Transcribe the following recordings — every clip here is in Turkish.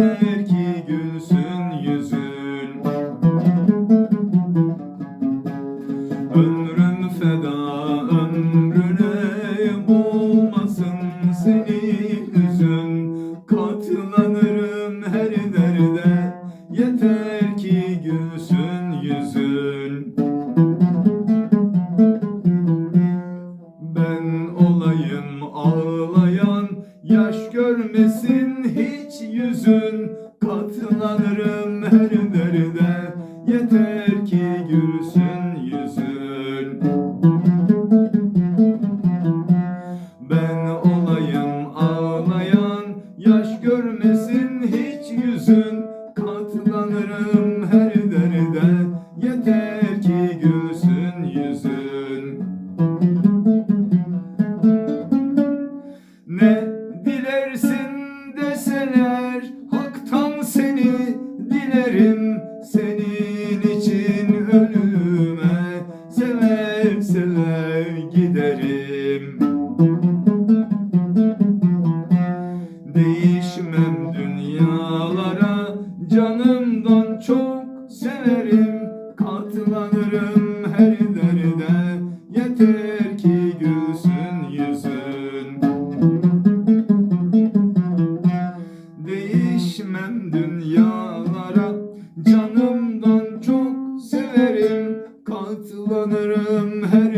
yeter ki gülsün yüzün. Ömrüm feda ömrüne bulmasın seni hüzün. Katlanırım her derde yeter ki gülsün yüzün. Ben olayım ağlayan yaş görmesin yüzün Katlanırım her derde Yeter ki gülsün yüzün. Ben olayım ağlayan Yaş görmesin severim Katlanırım her derde. Yeter ki gülsün yüzün. Değişmem dünyalara Canımdan çok severim. Katlanırım her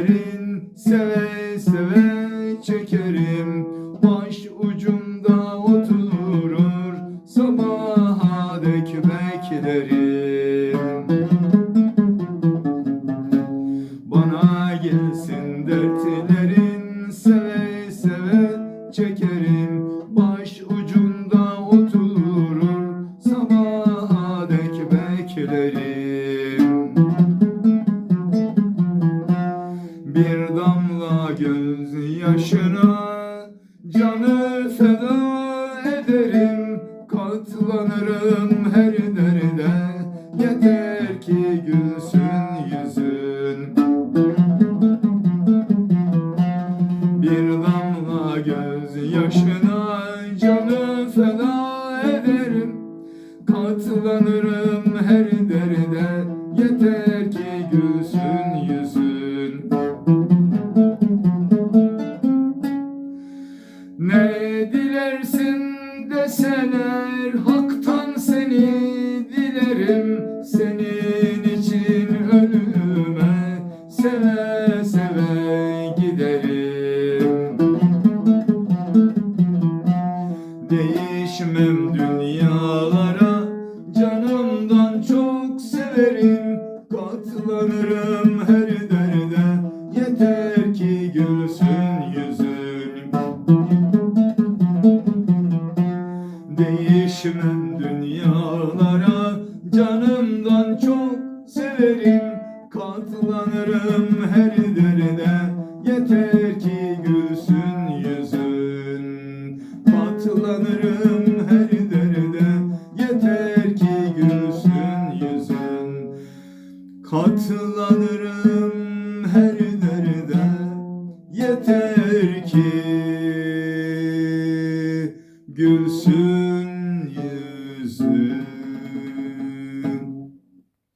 dertlerin Seve seve çekerim. Baş ucumda oturur Sabaha dek beklerim yaşına Canı feda ederim Katlanırım her derde. Yeter ki gülsün yüzün. Bir damla göz yaşına Canı feda ederim Katlanırım her derde. Yeter ki gülsün dilerim Senin için ölüme Seve seve giderim. Değişmem dünyalara Canımdan çok severim. Katlanırım her derde Yeter ki gülsün yüzün. Değişmem dünyalara Canımdan çok severim. Katlanırım her derde. Yeter ki gülsün yüzün. Katlanırım her derde. Yeter ki gülsün yüzün. Katlanırım her derde. Yeter ki